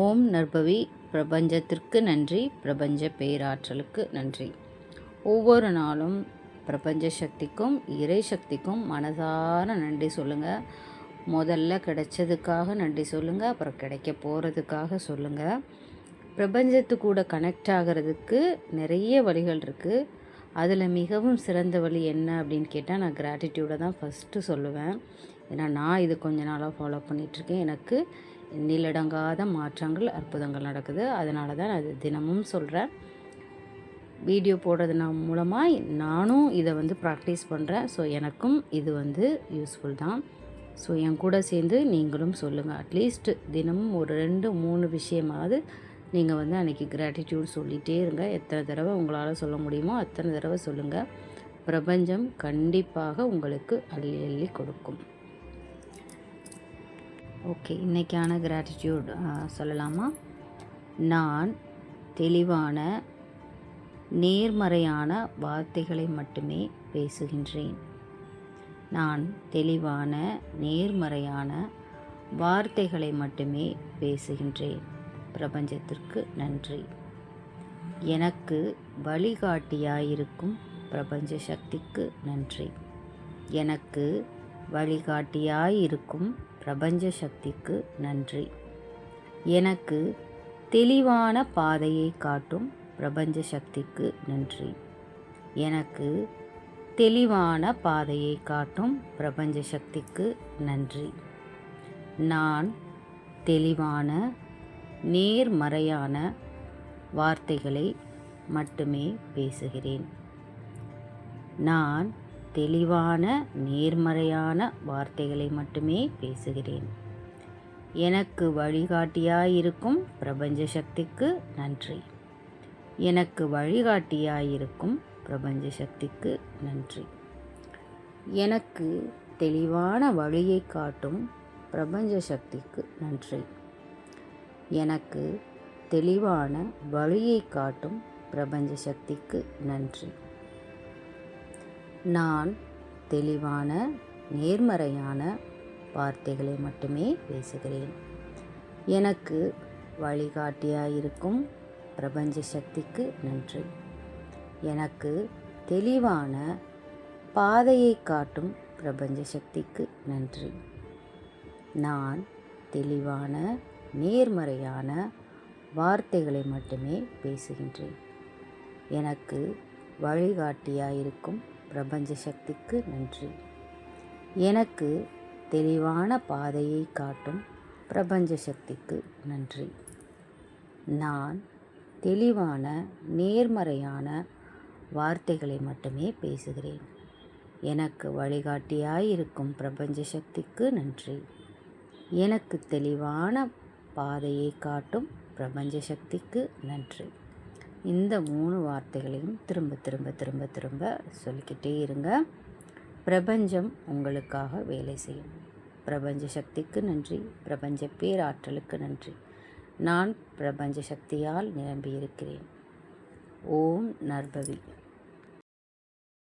ஓம் நற்பவி. பிரபஞ்சத்திற்கு நன்றி. பிரபஞ்ச பேராற்றலுக்கு நன்றி. ஒவ்வொரு நாளும் பிரபஞ்ச சக்திக்கும் இறை சக்திக்கும் மனதார நன்றி சொல்லுங்கள் முதல்ல கிடைச்சதுக்காக நன்றி சொல்லுங்கள் அப்புறம் கிடைக்க போகிறதுக்காக சொல்லுங்கள் பிரபஞ்சத்து கூட கனெக்ட் ஆகிறதுக்கு நிறைய வழிகள் இருக்குது அதில் மிகவும் சிறந்த வழி என்ன அப்படின்னு கேட்டால் நான் கிராட்டிடியூடை தான் ஃபஸ்ட்டு சொல்லுவேன். ஏன்னா நான் இது கொஞ்ச நாளாக ஃபாலோ பண்ணிகிட்ருக்கேன் எனக்கு எண்ணிலடங்காத மாற்றங்கள் அற்புதங்கள் நடக்குது. அதனால தான் நான் அது தினமும் சொல்கிறேன் வீடியோ போடுறதுனா மூலமாக நானும் இதை வந்து ப்ராக்டிஸ் பண்ணுறேன் ஸோ எனக்கும் இது வந்து யூஸ்ஃபுல் தான். ஸோ என் கூட சேர்ந்து நீங்களும் சொல்லுங்கள் அட்லீஸ்ட் தினமும் ஒரு ரெண்டு மூணு விஷயமாவது நீங்கள் வந்து அன்றைக்கி கிராட்டிடியூட் சொல்லிகிட்டே இருங்க. எத்தனை தடவை உங்களால் சொல்ல முடியுமோ அத்தனை தடவை சொல்லுங்கள் பிரபஞ்சம் கண்டிப்பாக உங்களுக்கு அள்ளி அள்ளி கொடுக்கும். ஓகே இன்றைக்கான கிராட்டிடியூட் சொல்லலாமா? நான் தெளிவான நேர்மறையான வார்த்தைகளை மட்டுமே பேசுகின்றேன். நான் தெளிவான நேர்மறையான வார்த்தைகளை மட்டுமே பேசுகின்றேன். பிரபஞ்சத்திற்கு நன்றி. எனக்கு வழிகாட்டியாயிருக்கும் பிரபஞ்ச சக்திக்கு நன்றி. எனக்கு வழிகாட்டியாயிருக்கும் பிரபஞ்ச சக்திக்கு நன்றி. எனக்கு தெளிவான பாதையை காட்டும் பிரபஞ்ச சக்திக்கு நன்றி. எனக்கு தெளிவான பாதையை காட்டும் பிரபஞ்ச சக்திக்கு நன்றி. நான் தெளிவான நேர்மறையான வார்த்தைகளை மட்டுமே பேசுகிறேன். நான் தெளிவான நேர்மறையான வார்த்தைகளை மட்டுமே பேசுகிறேன். எனக்கு வழிகாட்டியாயிருக்கும் பிரபஞ்ச சக்திக்கு நன்றி. எனக்கு வழிகாட்டியாயிருக்கும் பிரபஞ்ச சக்திக்கு நன்றி. எனக்கு தெளிவான வழியை காட்டும் பிரபஞ்ச சக்திக்கு நன்றி. எனக்கு தெளிவான வழியை காட்டும் பிரபஞ்ச சக்திக்கு நன்றி. நான் தெளிவான நேர்மறையான வார்த்தைகளை மட்டுமே பேசுகிறேன். எனக்கு வழிகாட்டியாயிருக்கும் பிரபஞ்ச சக்திக்கு நன்றி. எனக்கு தெளிவான பாதையை காட்டும் பிரபஞ்ச சக்திக்கு நன்றி. நான் தெளிவான நேர்மறையான வார்த்தைகளை மட்டுமே பேசுகின்றேன். எனக்கு வழிகாட்டியாயிருக்கும் பிரபஞ்ச சக்திக்கு நன்றி. எனக்கு தெளிவான பாதையை காட்டும் பிரபஞ்ச சக்திக்கு நன்றி. நான் தெளிவான நேர்மறையான வார்த்தைகளை மட்டுமே பேசுகிறேன். எனக்கு வழிகாட்டியாயிருக்கும் பிரபஞ்ச சக்திக்கு நன்றி. எனக்கு தெளிவான பாதையை காட்டும் பிரபஞ்ச சக்திக்கு நன்றி. இந்த மூணு வார்த்தைகளையும் திரும்ப திரும்ப திரும்ப திரும்ப சொல்லிக்கிட்டே இருங்க. பிரபஞ்சம் உங்களுக்காக வேலை செய்யும். பிரபஞ்ச சக்திக்கு நன்றி. பிரபஞ்ச பேராற்றலுக்கு நன்றி. நான் பிரபஞ்ச சக்தியால் நிரம்பியிருக்கிறேன். ஓம் நர்பவி